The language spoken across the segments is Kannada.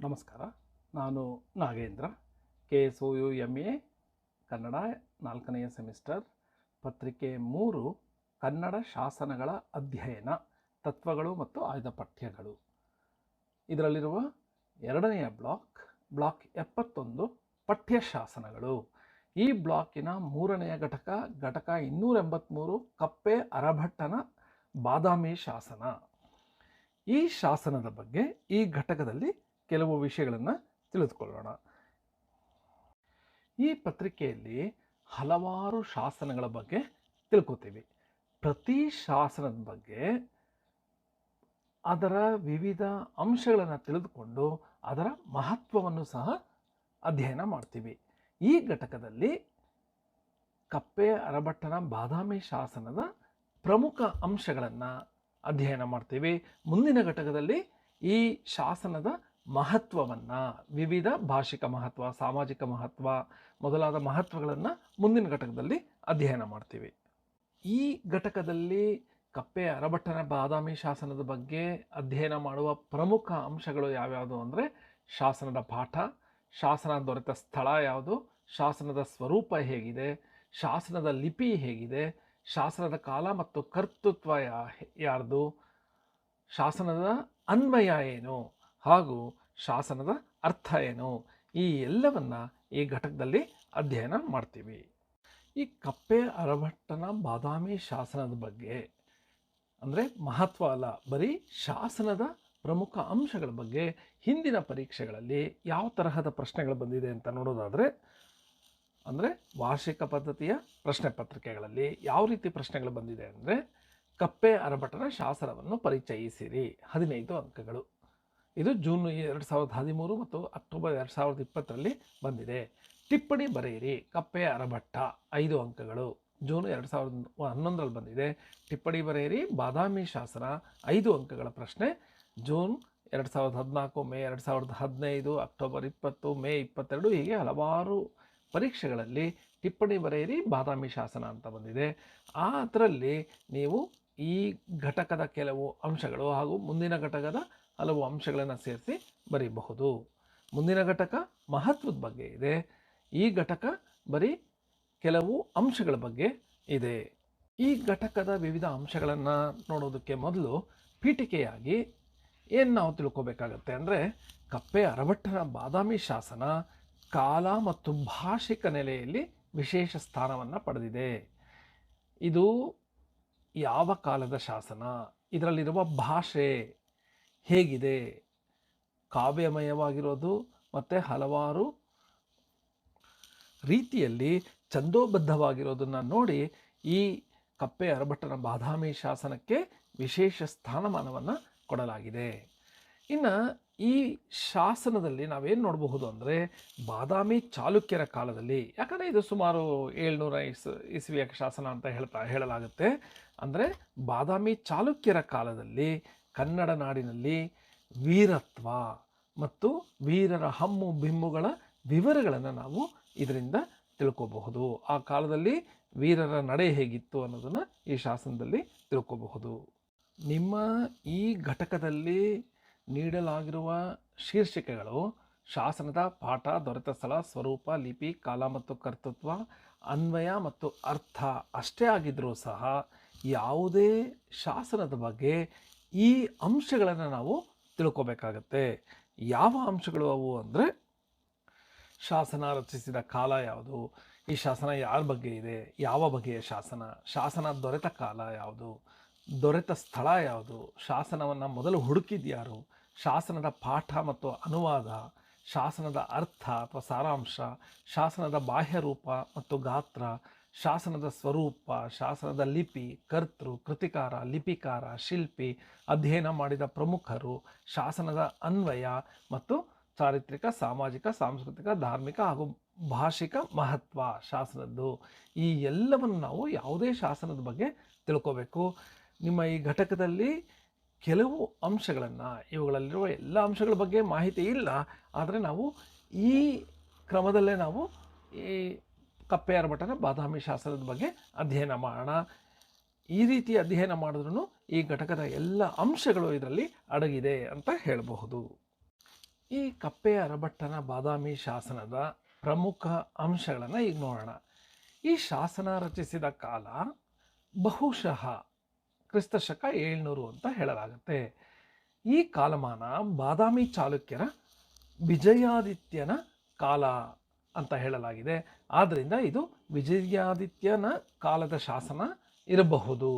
ನಮಸ್ಕಾರ. ನಾನು Nagendra K S O U M A Kannada ನಾಲ್ಕನೆಯ ಸೆಮಿಸ್ಟರ್, ಪತ್ರಿಕೆ ಮೂರು, ಕನ್ನಡ ಶಾಸನಗಳ ಅಧ್ಯಯನ, ತತ್ವಗಳು ಮತ್ತು ಆಯ್ದ ಪಠ್ಯಗಳು. ಇದರಲ್ಲಿರುವ ಎರಡನೆಯ ಬ್ಲಾಕ್ ಬ್ಲಾಕ್ ಎಪ್ಪತ್ತೊಂದು, ಪಠ್ಯ ಶಾಸನಗಳು. ಈ ಬ್ಲಾಕಿನ ಮೂರನೆಯ ಘಟಕ ಘಟಕ ಇನ್ನೂರ ಎಂಬತ್ತ್ಮೂರು ಕಪ್ಪೆ ಅರಭಟ್ಟನ ಬಾದಾಮಿ ಶಾಸನ. ಈ ಶಾಸನದ ಬಗ್ಗೆ ಈ ಘಟಕದಲ್ಲಿ ಕೆಲವು ವಿಷಯಗಳನ್ನು ತಿಳಿದುಕೊಳ್ಳೋಣ. ಈ ಪತ್ರಿಕೆಯಲ್ಲಿ ಹಲವಾರು ಶಾಸನಗಳ ಬಗ್ಗೆ ತಿಳ್ಕೊತೀವಿ. ಪ್ರತಿ ಶಾಸನದ ಬಗ್ಗೆ ಅದರ ವಿವಿಧ ಅಂಶಗಳನ್ನು ತಿಳಿದುಕೊಂಡು ಅದರ ಮಹತ್ವವನ್ನು ಸಹ ಅಧ್ಯಯನ ಮಾಡ್ತೀವಿ. ಈ ಘಟಕದಲ್ಲಿ ಕಪ್ಪೆ ಅರಭಟ್ಟನ ಬಾದಾಮಿ ಶಾಸನದ ಪ್ರಮುಖ ಅಂಶಗಳನ್ನು ಅಧ್ಯಯನ ಮಾಡ್ತೀವಿ. ಮುಂದಿನ ಘಟಕದಲ್ಲಿ ಈ ಶಾಸನದ ಮಹತ್ವವನ್ನು, ವಿವಿಧ ಭಾಷಿಕ ಮಹತ್ವ, ಸಾಮಾಜಿಕ ಮಹತ್ವ ಮೊದಲಾದ ಮಹತ್ವಗಳನ್ನು ಮುಂದಿನ ಘಟಕದಲ್ಲಿ ಅಧ್ಯಯನ ಮಾಡ್ತೀವಿ. ಈ ಘಟಕದಲ್ಲಿ ಕಪ್ಪೆ ಅರಭಟ್ಟನ ಬಾದಾಮಿ ಶಾಸನದ ಬಗ್ಗೆ ಅಧ್ಯಯನ ಮಾಡುವ ಪ್ರಮುಖ ಅಂಶಗಳು ಯಾವ್ಯಾವುದು ಅಂದರೆ ಶಾಸನದ ಪಾಠ, ಶಾಸನ ದೊರೆತ ಸ್ಥಳ ಯಾವುದು, ಶಾಸನದ ಸ್ವರೂಪ ಹೇಗಿದೆ, ಶಾಸನದ ಲಿಪಿ ಹೇಗಿದೆ, ಶಾಸನದ ಕಾಲ ಮತ್ತು ಕರ್ತೃತ್ವ ಯಾ, ಯಾರ್ದು, ಶಾಸನದ ಅನ್ವಯ ಏನು ಹಾಗೂ ಶಾಸನದ ಅರ್ಥ ಏನು? ಈ ಎಲ್ಲವನ್ನ ಈ ಘಟಕದಲ್ಲಿ ಅಧ್ಯಯನ ಮಾಡ್ತೀವಿ. ಈ ಕಪ್ಪೆ ಅರಭಟ್ಟನ ಬಾದಾಮಿ ಶಾಸನದ ಬಗ್ಗೆ, ಅಂದರೆ ಮಹತ್ವ ಅಲ್ಲ, ಬರೀ ಶಾಸನದ ಪ್ರಮುಖ ಅಂಶಗಳ ಬಗ್ಗೆ ಹಿಂದಿನ ಪರೀಕ್ಷೆಗಳಲ್ಲಿ ಯಾವ ತರಹದ ಪ್ರಶ್ನೆಗಳು ಬಂದಿದೆ ಅಂತ ನೋಡೋದಾದರೆ, ಅಂದರೆ ವಾರ್ಷಿಕ ಪದ್ಧತಿಯ ಪ್ರಶ್ನೆ ಪತ್ರಿಕೆಗಳಲ್ಲಿ ಯಾವ ರೀತಿ ಪ್ರಶ್ನೆಗಳು ಬಂದಿದೆ ಅಂದರೆ ಕಪ್ಪೆ ಅರಭಟ್ಟನ ಶಾಸನವನ್ನು ಪರಿಚಯಿಸಿರಿ, ಹದಿನೈದು ಅಂಕಗಳು. ಇದು ಜೂನ್ ಎರಡು ಸಾವಿರದ ಹದಿಮೂರು ಮತ್ತು ಅಕ್ಟೋಬರ್ ಎರಡು ಸಾವಿರದ ಇಪ್ಪತ್ತರಲ್ಲಿ ಬಂದಿದೆ. ಟಿಪ್ಪಣಿ ಬರೆಯಿರಿ, ಕಪ್ಪೆ ಅರಭಟ್ಟ ಐದು ಅಂಕಗಳು. ಜೂನ್ ಎರಡು ಸಾವಿರದ ಹನ್ನೊಂದರಲ್ಲಿ ಬಂದಿದೆ. ಟಿಪ್ಪಣಿ ಬರೆಯಿರಿ, ಬಾದಾಮಿ ಶಾಸನ ಐದು ಅಂಕಗಳ ಪ್ರಶ್ನೆ. ಜೂನ್ ಎರಡು ಸಾವಿರದ ಹದಿನಾಲ್ಕು, ಮೇ ಎರಡು ಸಾವಿರದ ಹದಿನೈದು, ಅಕ್ಟೋಬರ್ ಇಪ್ಪತ್ತು, ಮೇ ಇಪ್ಪತ್ತೆರಡು, ಹೀಗೆ ಹಲವಾರು ಪರೀಕ್ಷೆಗಳಲ್ಲಿ ಟಿಪ್ಪಣಿ ಬರೆಯಿರಿ, ಬಾದಾಮಿ ಶಾಸನ ಅಂತ ಬಂದಿದೆ. ಆ ಅದರಲ್ಲಿ ನೀವು ಈ ಘಟಕದ ಕೆಲವು ಅಂಶಗಳು ಹಾಗೂ ಮುಂದಿನ ಘಟಕದ ಹಲವು ಅಂಶಗಳನ್ನು ಸೇರಿಸಿ ಬರೀಬಹುದು. ಮುಂದಿನ ಘಟಕ ಮಹತ್ವದ ಬಗ್ಗೆ ಇದೆ. ಈ ಘಟಕ ಬರೀ ಕೆಲವು ಅಂಶಗಳ ಬಗ್ಗೆ ಇದೆ. ಈ ಘಟಕದ ವಿವಿಧ ಅಂಶಗಳನ್ನು ನೋಡೋದಕ್ಕೆ ಮೊದಲು ಪೀಠಿಕೆಯಾಗಿ ಏನು ನಾವು ತಿಳ್ಕೋಬೇಕಾಗತ್ತೆ ಅಂದರೆ ಕಪ್ಪೆ ಅರಭಟ್ಟನ ಬಾದಾಮಿ ಶಾಸನ ಕಾಲ ಮತ್ತು ಭಾಷಿಕ ನೆಲೆಯಲ್ಲಿ ವಿಶೇಷ ಸ್ಥಾನವನ್ನು ಪಡೆದಿದೆ. ಇದು ಯಾವ ಕಾಲದ ಶಾಸನ? ಇದರಲ್ಲಿರುವ ಭಾಷೆ ಹೇಗಿದೆ? ಕಾವ್ಯಮಯವಾಗಿರೋದು ಮತ್ತು ಹಲವಾರು ರೀತಿಯಲ್ಲಿ ಛಂದೋಬದ್ಧವಾಗಿರೋದನ್ನು ನೋಡಿ ಈ ಕಪ್ಪೆ ಅರಭಟ್ಟನ ಬಾದಾಮಿ ಶಾಸನಕ್ಕೆ ವಿಶೇಷ ಸ್ಥಾನಮಾನವನ್ನು ಕೊಡಲಾಗಿದೆ. ಇನ್ನು ಈ ಶಾಸನದಲ್ಲಿ ನಾವೇನು ನೋಡಬಹುದು ಅಂದರೆ ಬಾದಾಮಿ ಚಾಲುಕ್ಯರ ಕಾಲದಲ್ಲಿ, ಯಾಕಂದರೆ ಇದು ಸುಮಾರು ಏಳ್ನೂರ ಇಸ್ ಇಸ್ವಿಯ ಶಾಸನ ಅಂತ ಹೇಳ್ತಾ ಹೇಳಲಾಗುತ್ತೆ. ಅಂದರೆ ಬಾದಾಮಿ ಚಾಲುಕ್ಯರ ಕಾಲದಲ್ಲಿ ಕನ್ನಡ ನಾಡಿನಲ್ಲಿ ವೀರತ್ವ ಮತ್ತು ವೀರರ ಹಮ್ಮು ಬಿಮ್ಮುಗಳ ವಿವರಗಳನ್ನು ನಾವು ಇದರಿಂದ ತಿಳ್ಕೋಬಹುದು. ಆ ಕಾಲದಲ್ಲಿ ವೀರರ ನಡೆ ಹೇಗಿತ್ತು ಅನ್ನೋದನ್ನು ಈ ಶಾಸನದಲ್ಲಿ ತಿಳ್ಕೋಬಹುದು. ನಿಮ್ಮ ಈ ಘಟಕದಲ್ಲಿ ನೀಡಲಾಗಿರುವ ಶೀರ್ಷಿಕೆಗಳು ಶಾಸನದ ಪಾಠ, ದೊರೆತ ಸ್ಥಳ, ಸ್ವರೂಪ, ಲಿಪಿ, ಕಾಲ ಮತ್ತು ಕರ್ತೃತ್ವ, ಅನ್ವಯ ಮತ್ತು ಅರ್ಥ ಅಷ್ಟೇ ಆಗಿದ್ದರೂ ಸಹ ಯಾವುದೇ ಶಾಸನದ ಬಗ್ಗೆ ಈ ಅಂಶಗಳನ್ನು ನಾವು ತಿಳ್ಕೊಬೇಕಾಗತ್ತೆ. ಯಾವ ಅಂಶಗಳು ಅವು ಅಂದರೆ ಶಾಸನ ರಚಿಸಿದ ಕಾಲ ಯಾವುದು? ಈ ಶಾಸನ ಯಾರ ಬಗ್ಗೆ ಇದೆ? ಯಾವ ಬಗೆಯ ಶಾಸನ? ಶಾಸನ ದೊರೆತ ಕಾಲ ಯಾವುದು? ದೊರೆತ ಸ್ಥಳ ಯಾವುದು? ಶಾಸನವನ್ನು ಮೊದಲು ಹುಡುಕಿದ್ಯಾರು ಶಾಸನದ ಪಾಠ ಮತ್ತು ಅನುವಾದ, ಶಾಸನದ ಅರ್ಥ ಅಥವಾ ಸಾರಾಂಶ, ಶಾಸನದ ಬಾಹ್ಯ ರೂಪ ಮತ್ತು ಗಾತ್ರ ಶಾಸನದ ಸ್ವರೂಪ, ಶಾಸನದ ಲಿಪಿ, ಕರ್ತೃ, ಕೃತಿಕಾರ, ಲಿಪಿಕಾರ, ಶಿಲ್ಪಿ, ಅಧ್ಯಯನ ಮಾಡಿದ ಪ್ರಮುಖರು, ಶಾಸನದ ಅನ್ವಯ ಮತ್ತು ಚಾರಿತ್ರಿಕ, ಸಾಮಾಜಿಕ, ಸಾಂಸ್ಕೃತಿಕ, ಧಾರ್ಮಿಕ ಹಾಗೂ ಭಾಷಿಕ ಮಹತ್ವ ಶಾಸನದ್ದು. ಈ ಎಲ್ಲವನ್ನು ನಾವು ಯಾವುದೇ ಶಾಸನದ ಬಗ್ಗೆ ತಿಳ್ಕೋಬೇಕು. ನಿಮ್ಮ ಈ ಘಟಕದಲ್ಲಿ ಕೆಲವು ಅಂಶಗಳನ್ನು, ಇವುಗಳಲ್ಲಿರುವ ಎಲ್ಲ ಅಂಶಗಳ ಬಗ್ಗೆ ಮಾಹಿತಿ ಇಲ್ಲ, ಆದರೆ ನಾವು ಈ ಕ್ರಮದಲ್ಲೇ ನಾವು ಈ ಕಪ್ಪೆ ಅರಭಟನ ಬಾದಾಮಿ ಶಾಸನದ ಬಗ್ಗೆ ಅಧ್ಯಯನ ಮಾಡೋಣ. ಈ ರೀತಿ ಅಧ್ಯಯನ ಮಾಡಿದ್ರೂ ಈ ಘಟಕದ ಎಲ್ಲ ಅಂಶಗಳು ಇದರಲ್ಲಿ ಅಡಗಿದೆ ಅಂತ ಹೇಳಬಹುದು. ಈ ಕಪ್ಪೆ ಅರಭಟ್ಟನ ಬಾದಾಮಿ ಶಾಸನದ ಪ್ರಮುಖ ಅಂಶಗಳನ್ನು ಈಗ ನೋಡೋಣ. ಈ ಶಾಸನ ರಚಿಸಿದ ಕಾಲ ಬಹುಶಃ ಕ್ರಿಸ್ತಶಕ ಏಳ್ನೂರು ಅಂತ ಹೇಳಲಾಗುತ್ತೆ. ಈ ಕಾಲಮಾನ ಬಾದಾಮಿ ಚಾಲುಕ್ಯರ ವಿಜಯಾದಿತ್ಯನ ಕಾಲ ಅಂತ ಹೇಳಲಾಗಿದೆ. ಆದ್ದರಿಂದ ಇದು ವಿಜಯಾದಿತ್ಯನ ಕಾಲದ ಶಾಸನ ಇರಬಹುದು.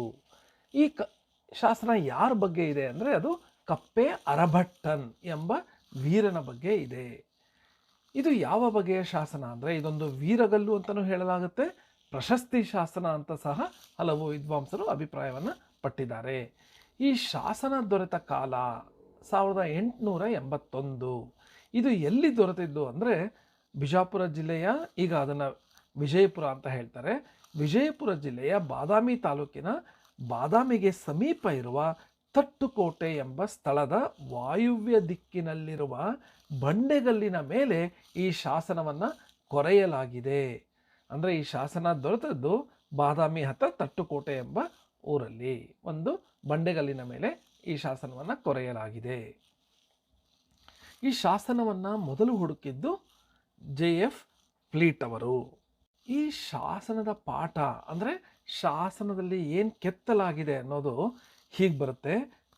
ಈ ಕ, ಶಾಸನ ಯಾರ ಬಗ್ಗೆ ಇದೆ ಅಂದರೆ ಅದು ಕಪ್ಪೆ ಅರಭಟ್ಟನ್ ಎಂಬ ವೀರನ ಬಗ್ಗೆ ಇದೆ. ಇದು ಯಾವ ಬಗೆಯ ಶಾಸನ ಅಂದರೆ ಇದೊಂದು ವೀರಗಲ್ಲು ಅಂತಲೂ ಹೇಳಲಾಗುತ್ತೆ. ಪ್ರಶಸ್ತಿ ಶಾಸನ ಅಂತ ಸಹ ಹಲವು ವಿದ್ವಾಂಸರು ಅಭಿಪ್ರಾಯವನ್ನು ಪಟ್ಟಿದ್ದಾರೆ. ಈ ಶಾಸನ ದೊರೆತ ಕಾಲ ಸಾವಿರದ ಎಂಟುನೂರ ಎಂಬತ್ತೊಂದು. ಇದು ಎಲ್ಲಿ ದೊರೆತಿದ್ದು ಅಂದರೆ ಬಿಜಾಪುರ ಜಿಲ್ಲೆಯ, ಈಗ ಅದನ್ನು ವಿಜಯಪುರ ಅಂತ ಹೇಳ್ತಾರೆ. ವಿಜಯಪುರ ಜಿಲ್ಲೆಯ ಬಾದಾಮಿ ತಾಲೂಕಿನ ಬಾದಾಮಿಗೆ ಸಮೀಪ ಇರುವ ತಟ್ಟುಕೋಟೆ ಎಂಬ ಸ್ಥಳದ ವಾಯುವ್ಯ ದಿಕ್ಕಿನಲ್ಲಿರುವ ಬಂಡೆಗಲ್ಲಿನ ಮೇಲೆ ಈ ಶಾಸನವನ್ನು ಕೊರೆಯಲಾಗಿದೆ. ಅಂದರೆ ಈ ಶಾಸನ ದೊರೆತದ್ದು ಬಾದಾಮಿ ಹತ್ತ ತಟ್ಟುಕೋಟೆ ಎಂಬ ಊರಲ್ಲಿ. ಒಂದು ಬಂಡೆಗಲ್ಲಿನ ಮೇಲೆ ಈ ಶಾಸನವನ್ನು ಕೊರೆಯಲಾಗಿದೆ. ಈ ಶಾಸನವನ್ನು ಮೊದಲು ಹುಡುಕಿದ್ದು ಜೆ ಎಫ್ ಫ್ಲೀಟ್ ಅವರು. ಈ ಶಾಸನದ ಪಾಠ ಅಂದರೆ ಶಾಸನದಲ್ಲಿ ಏನು ಕೆತ್ತಲಾಗಿದೆ ಅನ್ನೋದು ಹೀಗೆ ಬರುತ್ತೆ.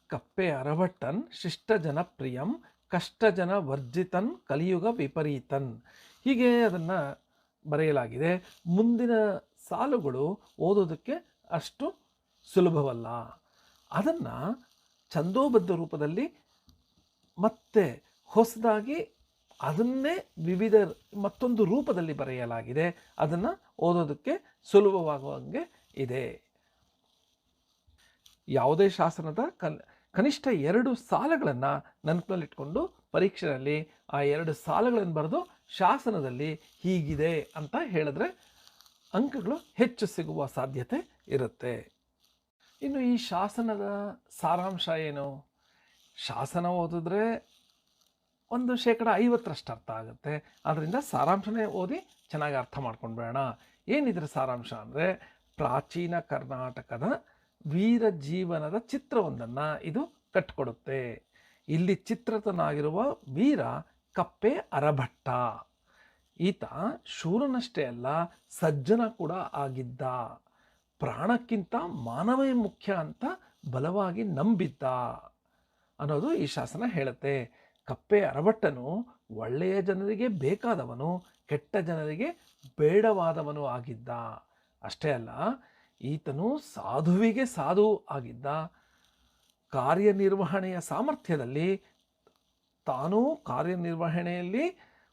ಕಪ್ಪೆ ಅರವಟ್ಟನ್ ಶಿಷ್ಟ ಜನಪ್ರಿಯಂ ಕಷ್ಟ ಜನ ವರ್ಜಿತನ್, ಕಲಿಯುಗ ವಿಪರೀತನ್. ಹೀಗೆ ಅದನ್ನು ಬರೆಯಲಾಗಿದೆ. ಮುಂದಿನ ಸಾಲುಗಳು ಓದೋದಕ್ಕೆ ಅಷ್ಟು ಸುಲಭವಲ್ಲ. ಅದನ್ನು ಛಂದೋಬದ್ಧ ರೂಪದಲ್ಲಿ ಮತ್ತೆ ಹೊಸದಾಗಿ ಅದನ್ನೇ ವಿವಿಧ ಮತ್ತೊಂದು ರೂಪದಲ್ಲಿ ಬರೆಯಲಾಗಿದೆ. ಅದನ್ನು ಓದೋದಕ್ಕೆ ಸುಲಭವಾಗುವಂಗೆ ಇದೆ. ಯಾವುದೇ ಶಾಸನದ ಕನ್ ಕನಿಷ್ಠ ಎರಡು ಸಾಲಗಳನ್ನು ನೆನಪಿನಲ್ಲಿಟ್ಕೊಂಡು ಪರೀಕ್ಷೆಯಲ್ಲಿ ಆ ಎರಡು ಸಾಲಗಳನ್ನು ಬರೆದು ಶಾಸನದಲ್ಲಿ ಹೀಗಿದೆ ಅಂತ ಹೇಳಿದ್ರೆ ಅಂಕಗಳು ಹೆಚ್ಚು ಸಿಗುವ ಸಾಧ್ಯತೆ ಇರುತ್ತೆ. ಇನ್ನು ಈ ಶಾಸನದ ಸಾರಾಂಶ ಏನು? ಶಾಸನ ಓದಿದ್ರೆ ಒಂದು ಶೇಕಡ ಐವತ್ತರಷ್ಟು ಅರ್ಥ ಆಗುತ್ತೆ. ಆದ್ದರಿಂದ ಸಾರಾಂಶನೇ ಓದಿ ಚೆನ್ನಾಗಿ ಅರ್ಥ ಮಾಡ್ಕೊಂಡು ಏನಿದ್ರೆ ಏನಿದ್ರ ಸಾರಾಂಶ ಅಂದರೆ ಪ್ರಾಚೀನ ಕರ್ನಾಟಕದ ವೀರ ಜೀವನದ ಚಿತ್ರವೊಂದನ್ನು ಇದು ಕಟ್ಕೊಡುತ್ತೆ. ಇಲ್ಲಿ ಚಿತ್ರತನಾಗಿರುವ ವೀರ ಕಪ್ಪೆ ಅರಭಟ್ಟ. ಈತ ಶೂರನಷ್ಟೇ ಅಲ್ಲ, ಸಜ್ಜನ ಕೂಡ ಆಗಿದ್ದ. ಪ್ರಾಣಕ್ಕಿಂತ ಮಾನವೇ ಮುಖ್ಯ ಅಂತ ಬಲವಾಗಿ ನಂಬಿದ್ದ ಅನ್ನೋದು ಈ ಶಾಸನ ಹೇಳುತ್ತೆ. ಕಪ್ಪೆ ಅರಬಟ್ಟನು ಒಳ್ಳೆಯ ಜನರಿಗೆ ಬೇಕಾದವನು, ಕೆಟ್ಟ ಜನರಿಗೆ ಬೇಡವಾದವನು ಆಗಿದ್ದ. ಅಷ್ಟೇ ಅಲ್ಲ, ಈತನು ಸಾಧುವಿಗೆ ಸಾಧು ಆಗಿದ್ದ. ಕಾರ್ಯನಿರ್ವಹಣೆಯ ಸಾಮರ್ಥ್ಯದಲ್ಲಿ ತಾನೂ ಕಾರ್ಯನಿರ್ವಹಣೆಯಲ್ಲಿ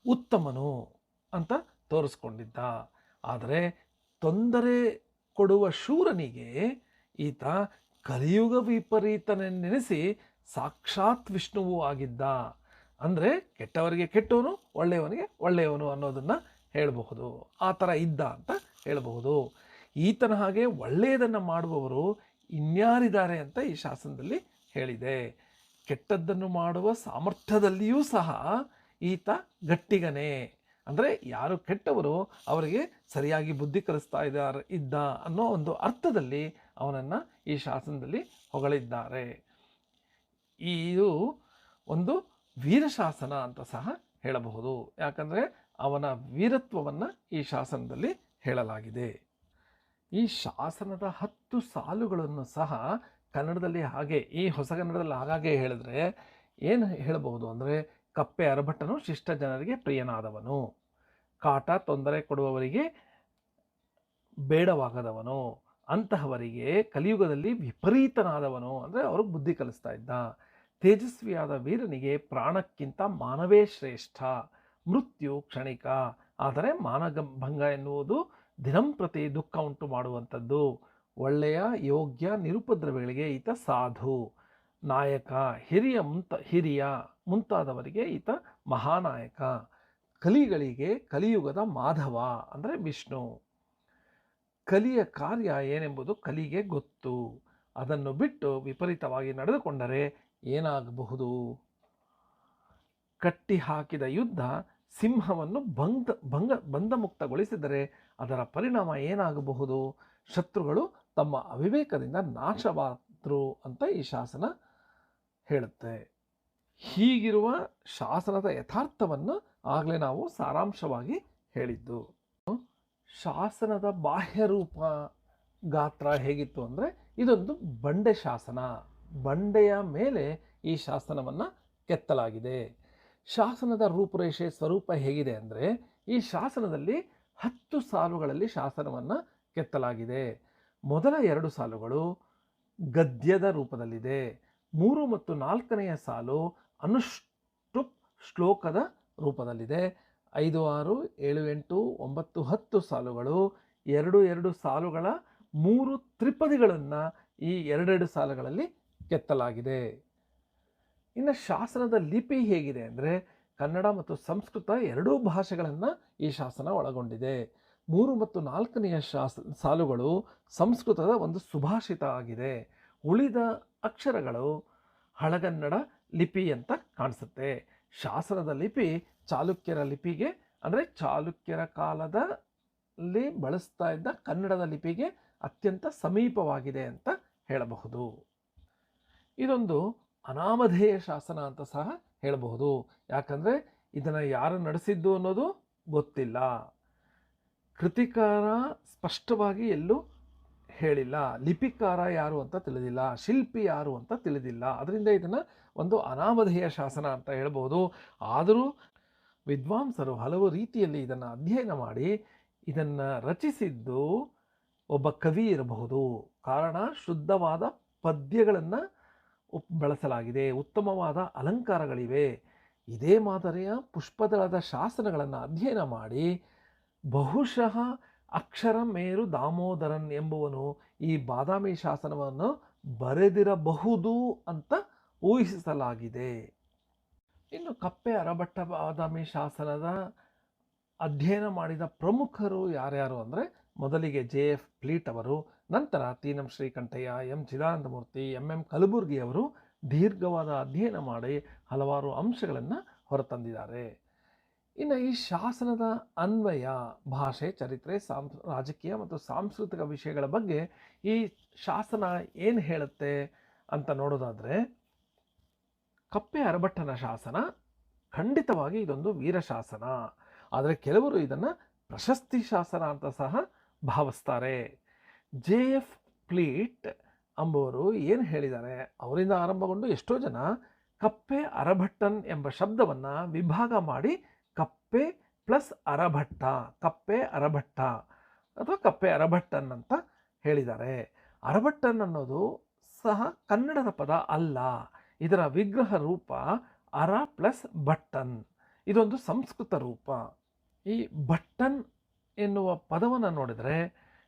ಉತ್ತಮನು ಅಂತ ತೋರಿಸ್ಕೊಂಡಿದ್ದ. ಆದರೆ ತೊಂದರೆ ಕೊಡುವ ಶೂರನಿಗೆ ಈತ ಕಲಿಯುಗ ವಿಪರೀತನೆನ್ನೆನಿಸಿ ಸಾಕ್ಷಾತ್ ವಿಷ್ಣುವು ಆಗಿದ್ದ. ಅಂದರೆ ಕೆಟ್ಟವರಿಗೆ ಕೆಟ್ಟವನು, ಒಳ್ಳೆಯವನಿಗೆ ಒಳ್ಳೆಯವನು ಅನ್ನೋದನ್ನು ಹೇಳಬಹುದು. ಆ ಥರ ಇದ್ದ ಅಂತ ಹೇಳಬಹುದು. ಈತನ ಹಾಗೆ ಒಳ್ಳೆಯದನ್ನು ಮಾಡುವವರು ಇನ್ಯಾರಿದ್ದಾರೆ ಅಂತ ಈ ಶಾಸನದಲ್ಲಿ ಹೇಳಿದೆ. ಕೆಟ್ಟದ್ದನ್ನು ಮಾಡುವ ಸಾಮರ್ಥ್ಯದಲ್ಲಿಯೂ ಸಹ ಈತ ಗಟ್ಟಿಗನೇ. ಅಂದರೆ ಯಾರು ಕೆಟ್ಟವರು ಅವರಿಗೆ ಸರಿಯಾಗಿ ಬುದ್ಧಿ ಕಲಿಸ್ತಾ ಇದ್ದಾರೆ, ಇದ್ದ ಅನ್ನೋ ಒಂದು ಅರ್ಥದಲ್ಲಿ ಅವನನ್ನು ಈ ಶಾಸನದಲ್ಲಿ ಹೊಗಳಿದ್ದಾರೆ. ಇದು ಒಂದು ವೀರಶಾಸನ ಅಂತ ಸಹ ಹೇಳಬಹುದು. ಯಾಕಂದರೆ ಅವನ ವೀರತ್ವವನ್ನು ಈ ಶಾಸನದಲ್ಲಿ ಹೇಳಲಾಗಿದೆ. ಈ ಶಾಸನದ ಹತ್ತು ಸಾಲುಗಳನ್ನು ಸಹ ಕನ್ನಡದಲ್ಲಿ ಹಾಗೆ, ಈ ಹೊಸಗನ್ನಡದಲ್ಲಿ ಹಾಗಾಗೆ ಹೇಳಿದ್ರೆ ಏನು ಹೇಳಬಹುದು ಅಂದರೆ, ಕಪ್ಪೆ ಅರಭಟ್ಟನು ಶಿಷ್ಟ ಜನರಿಗೆ ಪ್ರಿಯನಾದವನು. ಕಾಟ ತೊಂದರೆ ಕೊಡುವವರಿಗೆ ಬೇಡವಾಗದವನು. ಅಂತಹವರಿಗೆ ಕಲಿಯುಗದಲ್ಲಿ ವಿಪರೀತನಾದವನು. ಅಂದರೆ ಅವರು ಬುದ್ಧಿ ಕಲಿಸ್ತಾ ಇದ್ದ. ತೇಜಸ್ವಿಯಾದ ವೀರನಿಗೆ ಪ್ರಾಣಕ್ಕಿಂತ ಮಾನವೇ ಶ್ರೇಷ್ಠ. ಮೃತ್ಯು ಕ್ಷಣಿಕ. ಆದರೆ ಮಾನಭಂಗ ಎನ್ನುವುದು ದಿನಂಪ್ರತಿ ದುಃಖ ಉಂಟು ಮಾಡುವಂಥದ್ದು. ಒಳ್ಳೆಯ, ಯೋಗ್ಯ, ನಿರುಪದ್ರವಿಗಳಿಗೆ ಈತ ಸಾಧು. ನಾಯಕ, ಹಿರಿಯ ಮುಂತ, ಹಿರಿಯ ಮುಂತಾದವರಿಗೆ ಈತ ಮಹಾನಾಯಕ. ಕಲಿಗಳಿಗೆ ಕಲಿಯುಗದ ಮಾಧವ ಅಂದರೆ ವಿಷ್ಣು. ಕಲಿಯ ಕಾರ್ಯ ಏನೆಂಬುದು ಕಲಿಗೆ ಗೊತ್ತು. ಅದನ್ನು ಬಿಟ್ಟು ವಿಪರೀತವಾಗಿ ನಡೆದುಕೊಂಡರೆ ಏನಾಗಬಹುದು? ಕಟ್ಟಿ ಹಾಕಿದ ಯುದ್ಧ ಸಿಂಹವನ್ನು ಬಂಧ ಭಂಗ, ಬಂಧಮುಕ್ತಗೊಳಿಸಿದರೆ ಅದರ ಪರಿಣಾಮ ಏನಾಗಬಹುದು? ಶತ್ರುಗಳು ತಮ್ಮ ಅವಿವೇಕದಿಂದ ನಾಶವಾದರು ಅಂತ ಈ ಶಾಸನ ಹೇಳುತ್ತೆ. ಹೀಗಿರುವ ಶಾಸನದ ಯಥಾರ್ಥವನ್ನು ಆಗಲೇ ನಾವು ಸಾರಾಂಶವಾಗಿ ಹೇಳಿದ್ದು. ಶಾಸನದ ಬಾಹ್ಯ ರೂಪ ಗಾತ್ರ ಹೇಗಿತ್ತು ಅಂದರೆ ಇದೊಂದು ಬಂಡೆ ಶಾಸನ. ಬಂಡೆಯ ಮೇಲೆ ಈ ಶಾಸನವನ್ನು ಕೆತ್ತಲಾಗಿದೆ. ಶಾಸನದ ರೂಪುರೇಷೆ ಸ್ವರೂಪ ಹೇಗಿದೆ ಅಂದರೆ ಈ ಶಾಸನದಲ್ಲಿ ಹತ್ತು ಸಾಲುಗಳಲ್ಲಿ ಶಾಸನವನ್ನು ಕೆತ್ತಲಾಗಿದೆ. ಮೊದಲ ಎರಡು ಸಾಲುಗಳು ಗದ್ಯದ ರೂಪದಲ್ಲಿದೆ. ಮೂರು ಮತ್ತು ನಾಲ್ಕನೆಯ ಸಾಲು ಅನುಷ್ಟುಪ್ ಶ್ಲೋಕದ ರೂಪದಲ್ಲಿದೆ. ಐದು, ಆರು, ಏಳು, ಎಂಟು, ಒಂಬತ್ತು, ಹತ್ತು ಸಾಲುಗಳು ಎರಡು ಎರಡು ಸಾಲುಗಳ ಮೂರು ತ್ರಿಪದಿಗಳನ್ನು ಈ ಎರಡೆರಡು ಸಾಲುಗಳಲ್ಲಿ ಕೆತ್ತಲಾಗಿದೆ. ಇನ್ನು ಶಾಸನದ ಲಿಪಿ ಹೇಗಿದೆ ಅಂದರೆ ಕನ್ನಡ ಮತ್ತು ಸಂಸ್ಕೃತ ಎರಡೂ ಭಾಷೆಗಳನ್ನು ಈ ಶಾಸನ ಒಳಗೊಂಡಿದೆ. ಮೂರು ಮತ್ತು ನಾಲ್ಕನೆಯ ಶಾಸ, ಸಾಲುಗಳು ಸಂಸ್ಕೃತದ ಒಂದು ಸುಭಾಷಿತ ಆಗಿದೆ. ಉಳಿದ ಅಕ್ಷರಗಳು ಹಳಗನ್ನಡ ಲಿಪಿ ಅಂತ ಕಾಣಿಸುತ್ತೆ. ಶಾಸನದ ಲಿಪಿ ಚಾಲುಕ್ಯರ ಲಿಪಿಗೆ ಅಂದರೆ ಚಾಲುಕ್ಯರ ಕಾಲದಲ್ಲಿ ಬಳಸ್ತಾ ಇದ್ದ ಕನ್ನಡದ ಲಿಪಿಗೆ ಅತ್ಯಂತ ಸಮೀಪವಾಗಿದೆ ಅಂತ ಹೇಳಬಹುದು. ಇದೊಂದು ಅನಾಮಧೇಯ ಶಾಸನ ಅಂತ ಸಹ ಹೇಳಬಹುದು. ಯಾಕಂದರೆ ಇದನ್ನು ಯಾರು ನಡೆಸಿದ್ದು ಅನ್ನೋದು ಗೊತ್ತಿಲ್ಲ. ಕೃತಿಕಾರ ಸ್ಪಷ್ಟವಾಗಿ ಎಲ್ಲೂ ಹೇಳಿಲ್ಲ. ಲಿಪಿಕಾರ ಯಾರು ಅಂತ ತಿಳಿದಿಲ್ಲ. ಶಿಲ್ಪಿ ಯಾರು ಅಂತ ತಿಳಿದಿಲ್ಲ. ಅದರಿಂದ ಇದನ್ನು ಒಂದು ಅನಾಮಧೇಯ ಶಾಸನ ಅಂತ ಹೇಳ್ಬೋದು ಆದರೂ ವಿದ್ವಾಂಸರು ಹಲವು ರೀತಿಯಲ್ಲಿ ಇದನ್ನು ಅಧ್ಯಯನ ಮಾಡಿ ಇದನ್ನು ರಚಿಸಿದ್ದು ಒಬ್ಬ ಕವಿ ಇರಬಹುದು. ಕಾರಣ, ಶುದ್ಧವಾದ ಪದ್ಯಗಳನ್ನು ಬಳಸಲಾಗಿದೆ. ಉತ್ತಮವಾದ ಅಲಂಕಾರಗಳಿವೆ. ಇದೇ ಮಾದರಿಯ ಪುಷ್ಪದಳದ ಶಾಸನಗಳನ್ನು ಅಧ್ಯಯನ ಮಾಡಿ, ಬಹುಶಃ ಅಕ್ಷರ ಮೇರು ದಾಮೋದರನ್ ಎಂಬುವನು ಈ ಬಾದಾಮಿ ಶಾಸನವನ್ನು ಬರೆದಿರಬಹುದು ಅಂತ ಊಹಿಸಲಾಗಿದೆ. ಇನ್ನು ಕಪ್ಪೆ ಅರಭಟ್ಟ ಬಾದಾಮಿ ಶಾಸನದ ಅಧ್ಯಯನ ಮಾಡಿದ ಪ್ರಮುಖರು ಯಾರ್ಯಾರು ಅಂದರೆ ಮೊದಲಿಗೆ ಜೆ ಎಫ್ ಪ್ಲೀಟ್ ಅವರು, ನಂತರ Tinam Shrikantaiah, M Chidanandamurthy, M M ಕಲಬುರ್ಗಿಯವರು ದೀರ್ಘವಾದ ಅಧ್ಯಯನ ಮಾಡಿ ಹಲವಾರು ಅಂಶಗಳನ್ನು ಹೊರತಂದಿದ್ದಾರೆ. ಇನ್ನು ಈ ಶಾಸನದ ಅನ್ವಯ, ಭಾಷೆ, ಚರಿತ್ರೆ, ಸಾಂ, ರಾಜಕೀಯ ಮತ್ತು ಸಾಂಸ್ಕೃತಿಕ ವಿಷಯಗಳ ಬಗ್ಗೆ ಈ ಶಾಸನ ಏನು ಹೇಳುತ್ತೆ ಅಂತ ನೋಡೋದಾದರೆ, ಕಪ್ಪೆ ಅರಭಟ್ಟನ ಶಾಸನ ಖಂಡಿತವಾಗಿ ಇದೊಂದು ವೀರಶಾಸನ. ಆದರೆ ಕೆಲವರು ಇದನ್ನು ಪ್ರಶಸ್ತಿ ಶಾಸನ ಅಂತ ಸಹ ಭಾವಿಸ್ತಾರೆ. ಜೆ ಎಫ್ ಪ್ಲೀಟ್ ಅಂಬುವರು ಏನು ಹೇಳಿದ್ದಾರೆ? ಅವರಿಂದ ಆರಂಭಗೊಂಡು ಎಷ್ಟೋ ಜನ ಕಪ್ಪೆ ಅರಭಟ್ಟನ್ ಎಂಬ ಶಬ್ದವನ್ನು ವಿಭಾಗ ಮಾಡಿ ಕಪ್ಪೆ ಪ್ಲಸ್ ಅರಭಟ್ಟ, ಕಪ್ಪೆ ಅರಭಟ್ಟ ಅಥವಾ ಕಪ್ಪೆ ಅರಭಟ್ಟನ್ ಅಂತ ಹೇಳಿದ್ದಾರೆ. ಅರಭಟ್ಟನ್ ಅನ್ನೋದು ಸಹ ಕನ್ನಡದ ಪದ ಅಲ್ಲ. ಇದರ ವಿಗ್ರಹ ರೂಪ ಅರ ಪ್ಲಸ್ ಭಟ್ಟನ್. ಇದೊಂದು ಸಂಸ್ಕೃತ ರೂಪ. ಈ ಭಟ್ಟನ್ ಎನ್ನುವ ಪದವನ್ನು ನೋಡಿದರೆ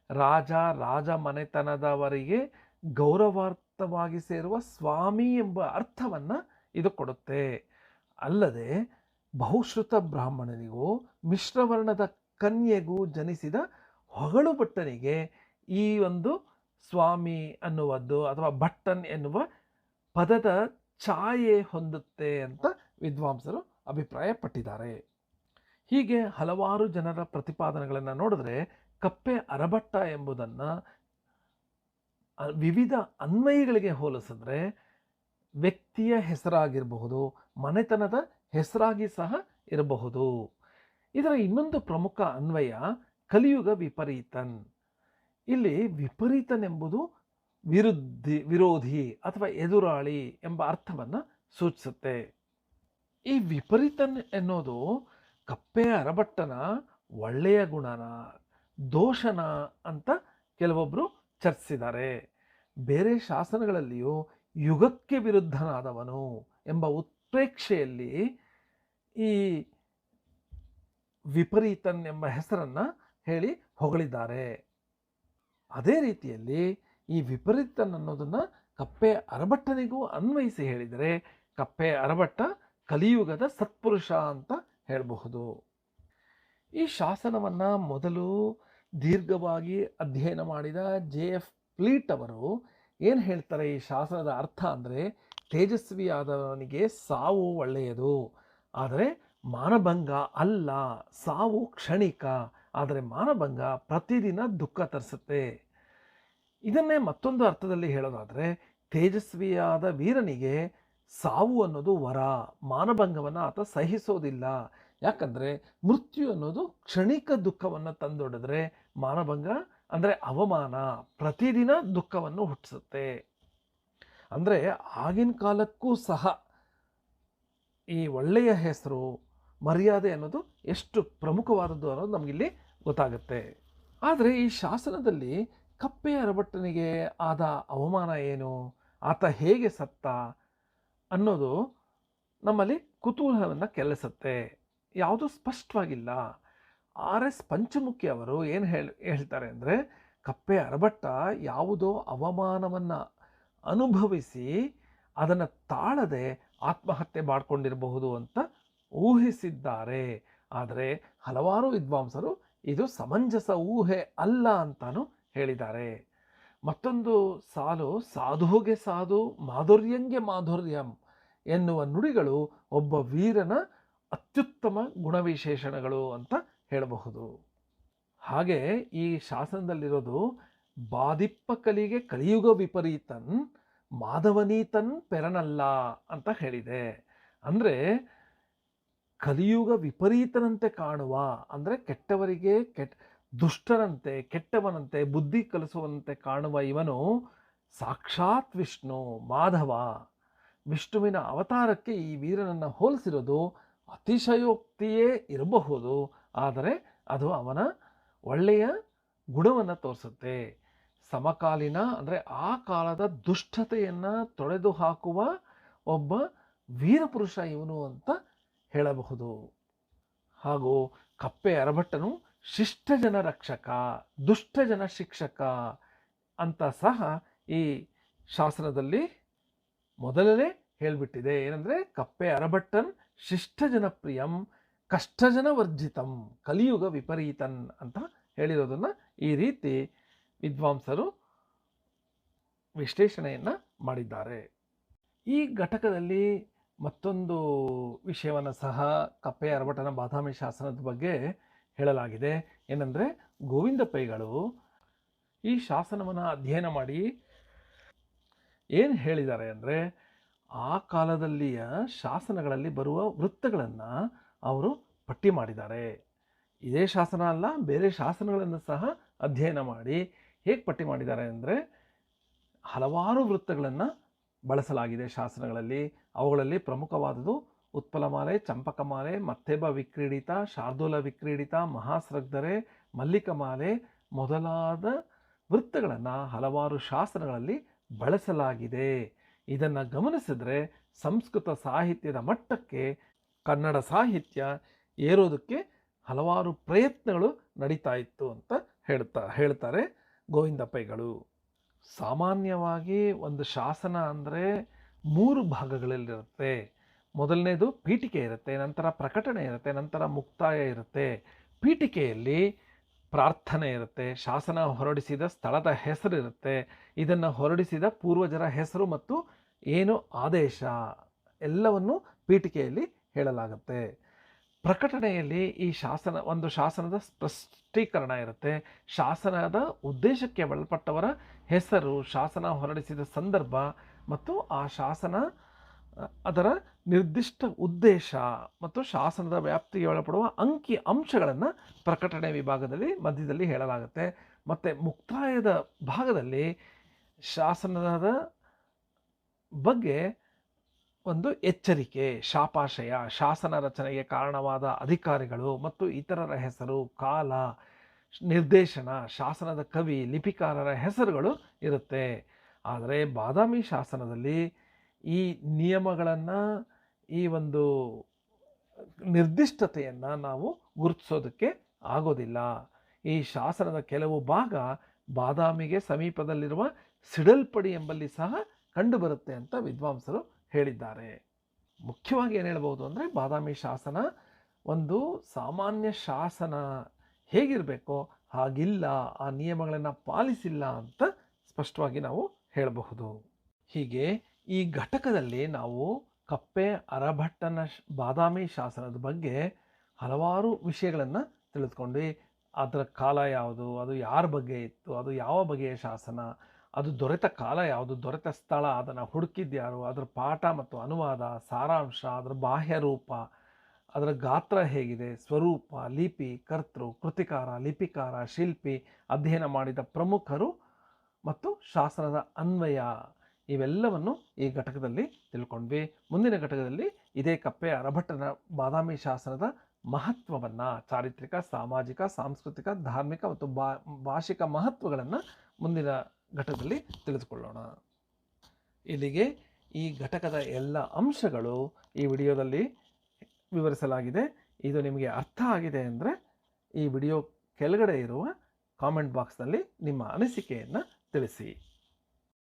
ರಾಜ ರಾಜ ಮನೆತನದವರಿಗೆ ಗೌರವಾರ್ಥವಾಗಿ ಸೇರುವ ಸ್ವಾಮಿ ಎಂಬ ಅರ್ಥವನ್ನು ಇದು ಕೊಡುತ್ತೆ. ಅಲ್ಲದೆ ಬಹುಶ್ರುತ ಬ್ರಾಹ್ಮಣನಿಗೂ ಮಿಶ್ರವರ್ಣದ ಕನ್ಯೆಗೂ ಜನಿಸಿದ ಹೊಗಳು ಭಟ್ಟನಿಗೆ ಈ ಒಂದು ಸ್ವಾಮಿ ಅನ್ನುವದ್ದು ಅಥವಾ ಭಟ್ಟನ್ ಎನ್ನುವ ಪದದ ಛಾಯೆ ಹೊಂದುತ್ತೆ ಅಂತ ವಿದ್ವಾಂಸರು ಅಭಿಪ್ರಾಯಪಟ್ಟಿದ್ದಾರೆ. ಹೀಗೆ ಹಲವಾರು ಜನರ ಪ್ರತಿಪಾದನೆಗಳನ್ನು ನೋಡಿದ್ರೆ ಕಪ್ಪೆ ಅರಭಟ್ಟ ಎಂಬುದನ್ನು ವಿವಿಧ ಅನ್ವಯಗಳಿಗೆ ಹೋಲಿಸಿದ್ರೆ ವ್ಯಕ್ತಿಯ ಹೆಸರಾಗಿರಬಹುದು, ಮನೆತನದ ಹೆಸರಾಗಿ ಸಹ ಇರಬಹುದು. ಇದರ ಇನ್ನೊಂದು ಪ್ರಮುಖ ಅನ್ವಯ ಕಲಿಯುಗ ವಿಪರೀತನ್. ಇಲ್ಲಿ ವಿಪರೀತನ್ ಎಂಬುದು ವಿರುದ್ಧಿ, ವಿರೋಧಿ ಅಥವಾ ಎದುರಾಳಿ ಎಂಬ ಅರ್ಥವನ್ನು ಸೂಚಿಸುತ್ತೆ. ಈ ವಿಪರೀತನ್ ಎನ್ನೋದು ಕಪ್ಪೆ ಅರಭಟ್ಟನ ಒಳ್ಳೆಯ ಗುಣನ, ದೋಷನ ಅಂತ ಕೆಲವೊಬ್ಬರು ಚರ್ಚಿಸಿದ್ದಾರೆ. ಬೇರೆ ಶಾಸನಗಳಲ್ಲಿಯೂ ಯುಗಕ್ಕೆ ವಿರುದ್ಧನಾದವನು ಎಂಬ ಉತ್ಪ್ರೇಕ್ಷೆಯಲ್ಲಿ ಈ ವಿಪರೀತನ್ ಎಂಬ ಹೆಸರನ್ನು ಹೇಳಿ ಹೊಗಳಿದ್ದಾರೆ. ಅದೇ ರೀತಿಯಲ್ಲಿ ಈ ವಿಪರೀತನ್ ಅನ್ನೋದನ್ನು ಕಪ್ಪೆ ಅರಭಟ್ಟನಿಗೂ ಅನ್ವಯಿಸಿ ಹೇಳಿದರೆ ಕಪ್ಪೆ ಅರಭಟ್ಟ ಕಲಿಯುಗದ ಸತ್ಪುರುಷ ಅಂತ ಹೇಳಬಹುದು. ಈ ಶಾಸನವನ್ನು ಮೊದಲು ದೀರ್ಘವಾಗಿ ಅಧ್ಯಯನ ಮಾಡಿದ ಜೆ ಎಫ್ ಪ್ಲೀಟ್ ಅವರು ಏನು ಹೇಳ್ತಾರೆ ಈ ಶಾಸನದ ಅರ್ಥ ಅಂದರೆ ತೇಜಸ್ವಿಯಾದವನಿಗೆ ಸಾವು ಒಳ್ಳೆಯದು, ಆದರೆ ಮಾನಭಂಗ ಅಲ್ಲ, ಸಾವು ಕ್ಷಣಿಕ, ಆದರೆ ಮಾನಭಂಗ ಪ್ರತಿದಿನ ದುಃಖ ತರಿಸುತ್ತೆ. ಇದನ್ನೇ ಮತ್ತೊಂದು ಅರ್ಥದಲ್ಲಿ ಹೇಳೋದಾದರೆ ತೇಜಸ್ವಿಯಾದ ವೀರನಿಗೆ ಸಾವು ಅನ್ನೋದು ವರ, ಮಾನಭಂಗವನ್ನು ಆತ ಸಹಿಸೋದಿಲ್ಲ. ಯಾಕಂದರೆ ಮೃತ್ಯು ಅನ್ನೋದು ಕ್ಷಣಿಕ ದುಃಖವನ್ನು ತಂದೊಡಿದ್ರೆ ಮಾನಭಂಗ ಅಂದರೆ ಅವಮಾನ, ಪ್ರತಿದಿನ ದುಃಖವನ್ನು ಹುಟ್ಟಿಸುತ್ತೆ. ಅಂದರೆ ಆಗಿನ ಕಾಲಕ್ಕೂ ಸಹ ಈ ಒಳ್ಳೆಯ ಹೆಸರು, ಮರ್ಯಾದೆ ಅನ್ನೋದು ಎಷ್ಟು ಪ್ರಮುಖವಾದದ್ದು ಅನ್ನೋದು ನಮಗಿಲ್ಲಿ ಗೊತ್ತಾಗುತ್ತೆ. ಆದರೆ ಈ ಶಾಸನದಲ್ಲಿ ಕಪ್ಪೆಯ ರಬಟ್ಟನಿಗೆ ಆದ ಅವಮಾನ ಏನು? ಆತ ಹೇಗೆ ಸತ್ತ? ಅನ್ನೋದು ನಮ್ಮಲ್ಲಿ ಕುತೂಹಲವನ್ನು ಕೆಲಸತ್ತೆ. ಯಾವುದೂ ಸ್ಪಷ್ಟವಾಗಿಲ್ಲ. ಆರ್ ಎಸ್ ಪಂಚಮುಖಿ ಅವರು ಏನು ಹೇಳಿ, ಹೇಳ್ತಾರೆ ಅಂದರೆ, ಕಪ್ಪೆ ಅರಬಟ್ಟ ಯಾವುದೋ ಅವಮಾನವನ್ನು ಅನುಭವಿಸಿ ಅದನ್ನು ತಾಳದೆ ಆತ್ಮಹತ್ಯೆ ಮಾಡಿಕೊಂಡಿರಬಹುದು ಅಂತ ಊಹಿಸಿದ್ದಾರೆ. ಆದರೆ ಹಲವಾರು ವಿದ್ವಾಂಸರು ಇದು ಸಮಂಜಸ ಊಹೆ ಅಲ್ಲ ಅಂತಾನು ಹೇಳಿದ್ದಾರೆ. ಮತ್ತೊಂದು ಸಾಲು, ಸಾಧುಗೆ ಸಾಧು, ಮಾಧುರ್ಯಂಗೆ ಮಾಧುರ್ಯಂ. ಎನ್ನುವ ನುಡಿಗಳು ಒಬ್ಬ ವೀರನ ಅತ್ಯುತ್ತಮ ಗುಣವಿಶೇಷಣಗಳು ಅಂತ ಹೇಳಬಹುದು. ಹಾಗೆ ಈ ಶಾಸನದಲ್ಲಿರೋದು ಬಾದಿಪ್ಪ ಕಲಿಗೆ ಕಲಿಯುಗ ವಿಪರೀತನ್, ಮಾಧವನೀತನ್ ಪೆರನಲ್ಲ ಅಂತ ಹೇಳಿದೆ. ಅಂದರೆ ಕಲಿಯುಗ ವಿಪರೀತನಂತೆ ಕಾಣುವ, ಅಂದರೆ ಕೆಟ್ಟವರಿಗೆ ಕೆಟ್ಟ ದುಷ್ಟರಂತೆ ಕೆಟ್ಟವನಂತೆ, ಬುದ್ಧಿ ಕಲಿಸುವಂತೆ ಕಾಣುವ ಇವನು ಸಾಕ್ಷಾತ್ ವಿಷ್ಣು, ಮಾಧವ. ವಿಷ್ಣುವಿನ ಅವತಾರಕ್ಕೆ ಈ ವೀರನನ್ನು ಹೋಲಿಸಿರೋದು ಅತಿಶಯೋಕ್ತಿಯೇ ಇರಬಹುದು. ಆದರೆ ಅದು ಅವನ ಒಳ್ಳೆಯ ಗುಣವನ್ನು ತೋರಿಸುತ್ತೆ. ಸಮಕಾಲೀನ ಅಂದರೆ ಆ ಕಾಲದ ದುಷ್ಟತೆಯನ್ನು ತೊಳೆದು ಹಾಕುವ ಒಬ್ಬ ವೀರಪುರುಷ ಇವನು ಅಂತ ಹೇಳಬಹುದು. ಹಾಗೂ ಕಪ್ಪೆ ಅರಭಟ್ಟನು ಶಿಷ್ಟಜನ ರಕ್ಷಕ, ದುಷ್ಟಜನ ಶಿಕ್ಷಕ ಅಂತ ಸಹ ಈ ಶಾಸನದಲ್ಲಿ ಮೊದಲನೇ ಹೇಳಿಬಿಟ್ಟಿದೆ ಏನಂದರೆ, ಕಪ್ಪೆ ಅರಭಟ್ಟನ್ ಶಿಷ್ಟಜನ ಪ್ರಿಯಂ ಕಷ್ಟಜನ ವರ್ಜಿತಂ ಕಲಿಯುಗ ವಿಪರೀತನ್ ಅಂತ ಹೇಳಿರೋದನ್ನು ಈ ರೀತಿ ವಿದ್ವಾಂಸರು ವಿಶ್ಲೇಷಣೆಯನ್ನು ಮಾಡಿದ್ದಾರೆ. ಈ ಘಟಕದಲ್ಲಿ ಮತ್ತೊಂದು ವಿಷಯವನ್ನು ಸಹ ಕಪ್ಪೆ ಅರಬಟನ ಬಾದಾಮಿ ಶಾಸನದ ಬಗ್ಗೆ ಹೇಳಲಾಗಿದೆ. ಏನಂದರೆ ಗೋವಿಂದ ಪೈಗಳು ಈ ಶಾಸನವನ್ನು ಅಧ್ಯಯನ ಮಾಡಿ ಏನು ಹೇಳಿದ್ದಾರೆ ಅಂದರೆ, ಆ ಕಾಲದಲ್ಲಿಯ ಶಾಸನಗಳಲ್ಲಿ ಬರುವ ವೃತ್ತಗಳನ್ನು ಅವರು ಪಟ್ಟಿ ಮಾಡಿದ್ದಾರೆ. ಇದೇ ಶಾಸನ ಅಲ್ಲ, ಬೇರೆ ಶಾಸನಗಳನ್ನು ಸಹ ಅಧ್ಯಯನ ಮಾಡಿ ಹೇಗೆ ಪಟ್ಟಿ ಮಾಡಿದ್ದಾರೆ ಅಂದರೆ, ಹಲವಾರು ವೃತ್ತಗಳನ್ನು ಬಳಸಲಾಗಿದೆ ಶಾಸನಗಳಲ್ಲಿ. ಅವುಗಳಲ್ಲಿ ಪ್ರಮುಖವಾದುದು ಉತ್ಪಲಮಾಲೆ ಚಂಪಕಮಾಲೆ ಮತ್ತೆಬ ವಿಕ್ರೀಡಿತ, ಶಾರ್ದೂಲ ವಿಕ್ರೀಡಿತ, ಮಹಾಸ್ರಗ್ಧರೆ, ಮಲ್ಲಿಕಮಾಲೆ ಮೊದಲಾದ ವೃತ್ತಗಳನ್ನು ಹಲವಾರು ಶಾಸನಗಳಲ್ಲಿ ಬಳಸಲಾಗಿದೆ. ಇದನ್ನು ಗಮನಿಸಿದ್ರೆ ಸಂಸ್ಕೃತ ಸಾಹಿತ್ಯದ ಮಟ್ಟಕ್ಕೆ ಕನ್ನಡ ಸಾಹಿತ್ಯ ಏರೋದಕ್ಕೆ ಹಲವಾರು ಪ್ರಯತ್ನಗಳು ನಡೀತಾ ಇತ್ತು ಅಂತ ಹೇಳ್ತಾ, ಹೇಳ್ತಾರೆ ಗೋವಿಂದ ಪೈಗಳು ಸಾಮಾನ್ಯವಾಗಿ ಒಂದು ಶಾಸನ ಅಂದರೆ ಮೂರು ಭಾಗಗಳಲ್ಲಿರುತ್ತೆ. ಮೊದಲನೇದು ಪೀಠಿಕೆ ಇರುತ್ತೆ, ನಂತರ ಪ್ರಕಟಣೆ ಇರುತ್ತೆ, ನಂತರ ಮುಕ್ತಾಯ ಇರುತ್ತೆ. ಪೀಠಿಕೆಯಲ್ಲಿ ಪ್ರಾರ್ಥನೆ ಇರುತ್ತೆ, ಶಾಸನ ಹೊರಡಿಸಿದ ಸ್ಥಳದ ಹೆಸರು ಇರುತ್ತೆ, ಇದನ್ನು ಹೊರಡಿಸಿದ ಪೂರ್ವಜರ ಹೆಸರು ಮತ್ತು ಏನು ಆದೇಶ ಎಲ್ಲವನ್ನು ಪೀಠಿಕೆಯಲ್ಲಿ ಹೇಳಲಾಗುತ್ತೆ. ಪ್ರಕಟಣೆಯಲ್ಲಿ ಈ ಶಾಸನ, ಒಂದು ಶಾಸನದ ಸ್ಪಷ್ಟೀಕರಣ ಇರುತ್ತೆ. ಶಾಸನದ ಉದ್ದೇಶಕ್ಕೆ ಒಳಪಟ್ಟವರ ಹೆಸರು, ಶಾಸನ ಹೊರಡಿಸಿದ ಸಂದರ್ಭ ಮತ್ತು ಆ ಶಾಸನ ಅದರ ನಿರ್ದಿಷ್ಟ ಉದ್ದೇಶ ಮತ್ತು ಶಾಸನದ ವ್ಯಾಪ್ತಿಗೆ ಒಳಪಡುವ ಅಂಕಿ ಅಂಶಗಳನ್ನು ಪ್ರಕಟಣೆ ವಿಭಾಗದಲ್ಲಿ ಮಧ್ಯದಲ್ಲಿ ಹೇಳಲಾಗುತ್ತೆ. ಮತ್ತು ಮುಕ್ತಾಯದ ಭಾಗದಲ್ಲಿ ಶಾಸನದ ಬಗ್ಗೆ ಒಂದು ಎಚ್ಚರಿಕೆ, ಶಾಪಾಶಯ, ಶಾಸನ ರಚನೆಗೆ ಕಾರಣವಾದ ಅಧಿಕಾರಿಗಳು ಮತ್ತು ಇತರರ ಹೆಸರು, ಕಾಲ, ನಿರ್ದೇಶನ, ಶಾಸನದ ಕವಿ, ಲಿಪಿಕಾರರ ಹೆಸರುಗಳು ಇರುತ್ತೆ. ಆದರೆ ಬಾದಾಮಿ ಶಾಸನದಲ್ಲಿ ಈ ನಿಯಮಗಳನ್ನು, ಈ ಒಂದು ನಿರ್ದಿಷ್ಟತೆಯನ್ನು ನಾವು ಗುರುತಿಸೋದಕ್ಕೆ ಆಗೋದಿಲ್ಲ. ಈ ಶಾಸನದ ಕೆಲವು ಭಾಗ ಬಾದಾಮಿಗೆ ಸಮೀಪದಲ್ಲಿರುವ ಸಿಡಲ್ಪಡಿ ಎಂಬಲ್ಲಿ ಸಹ ಕಂಡುಬರುತ್ತೆ ಅಂತ ವಿದ್ವಾಂಸರು ಹೇಳಿದ್ದಾರೆ. ಮುಖ್ಯವಾಗಿ ಏನು ಹೇಳ್ಬೋದು ಅಂದರೆ, ಬಾದಾಮಿ ಶಾಸನ ಒಂದು ಸಾಮಾನ್ಯ ಶಾಸನ ಹೇಗಿರಬೇಕೋ ಹಾಗಿಲ್ಲ, ಆ ನಿಯಮಗಳನ್ನು ಪಾಲಿಸಿಲ್ಲ ಅಂತ ಸ್ಪಷ್ಟವಾಗಿ ನಾವು ಹೇಳಬಹುದು. ಹೀಗೆ ಈ ಘಟಕದಲ್ಲಿ ನಾವು ಕಪ್ಪೆ ಅರಭಟ್ಟನ ಬಾದಾಮಿ ಶಾಸನದ ಬಗ್ಗೆ ಹಲವಾರು ವಿಷಯಗಳನ್ನು ತಿಳಿದುಕೊಂಡ್ವಿ. ಅದರ ಕಾಲ ಯಾವುದು, ಅದು ಯಾರ ಬಗ್ಗೆ ಇತ್ತು, ಅದು ಯಾವ ಬಗೆಯ ಶಾಸನ, ಅದು ದೊರೆತ ಕಾಲ ಯಾವುದು, ದೊರೆತ ಸ್ಥಳ, ಅದನ್ನು ಹುಡುಕಿದ್ಯಾರು ಅದರ ಪಾಠ ಮತ್ತು ಅನುವಾದ, ಸಾರಾಂಶ, ಅದರ ಬಾಹ್ಯ ರೂಪ, ಅದರ ಗಾತ್ರ ಹೇಗಿದೆ, ಸ್ವರೂಪ, ಲಿಪಿ, ಕರ್ತೃ, ಕೃತಿಕಾರ, ಲಿಪಿಕಾರ, ಶಿಲ್ಪಿ, ಅಧ್ಯಯನ ಮಾಡಿದ ಪ್ರಮುಖರು ಮತ್ತು ಶಾಸನದ ಅನ್ವಯ. ಇವೆಲ್ಲವನ್ನು ಈ ಘಟಕದಲ್ಲಿ ತಿಳ್ಕೊಂಡ್ವಿ. ಮುಂದಿನ ಘಟಕದಲ್ಲಿ ಇದೇ ಕಪ್ಪೆ ಅರಭಟ್ಟನ ಬಾದಾಮಿ ಶಾಸನದ ಮಹತ್ವವನ್ನು, ಚಾರಿತ್ರಿಕ, ಸಾಮಾಜಿಕ, ಸಾಂಸ್ಕೃತಿಕ, ಧಾರ್ಮಿಕ ಮತ್ತು ಬಾ, ಭಾಷಿಕ ಮಹತ್ವಗಳನ್ನು ಮುಂದಿನ ಘಟಕದಲ್ಲಿ ತಿಳಿದುಕೊಳ್ಳೋಣ. ಇಲ್ಲಿಗೆ ಈ ಘಟಕದ ಎಲ್ಲ ಅಂಶಗಳು ಈ ವಿಡಿಯೋದಲ್ಲಿ ವಿವರಿಸಲಾಗಿದೆ. ಇದು ನಿಮಗೆ ಅರ್ಥ ಆಗಿದೆ ಅಂದರೆ ಈ ವಿಡಿಯೋ ಕೆಳಗಡೆ ಇರುವ ಕಾಮೆಂಟ್ ಬಾಕ್ಸ್ನಲ್ಲಿ ನಿಮ್ಮ ಅನಿಸಿಕೆಯನ್ನು ತಿಳಿಸಿ.